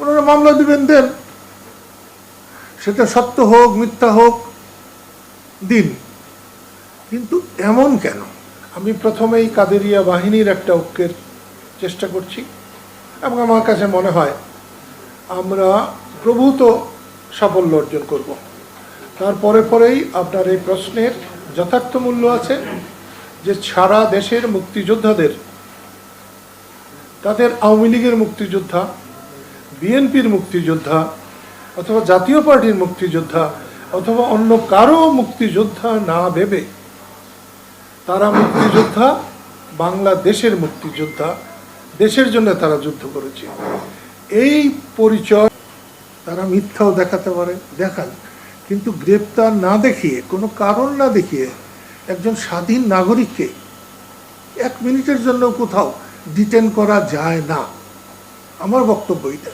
ওনারা মামলা দিবেন, দেন। সেটা সত্য হোক, মিথ্যা হোক, দিন। কিন্তু এমন কেন? আমি প্রথমেই কাদেরিয়া বাহিনীর একটা ঐক্যের চেষ্টা করছি এবং আমার কাছে মনে হয় আমরা প্রভূত সাফল্য অর্জন করব। তারপরে পরেই আপনার এই প্রশ্নের যথার্থ মূল্য আছে যে সারা দেশের মুক্তিযোদ্ধাদের, তাদের আওয়ামী লীগের মুক্তিযোদ্ধা বিএনপির মুক্তিযোদ্ধা অথবা জাতীয় পার্টির মুক্তিযোদ্ধা অথবা অন্য কারও মুক্তিযোদ্ধা না ভেবে তারা মুক্তিযোদ্ধা, বাংলাদেশের মুক্তিযোদ্ধা, দেশের জন্য তারা যুদ্ধ করেছে। এই পরিচয় তারা মিথ্যাও দেখাতে পারে, দেখান। কিন্তু গ্রেপ্তার না দেখিয়ে, কোনো কারণ না দেখিয়ে একজন স্বাধীন নাগরিককে এক মিনিটের জন্য কোথাও ডিটেন করা যায় না। আমার বক্তব্য এটা।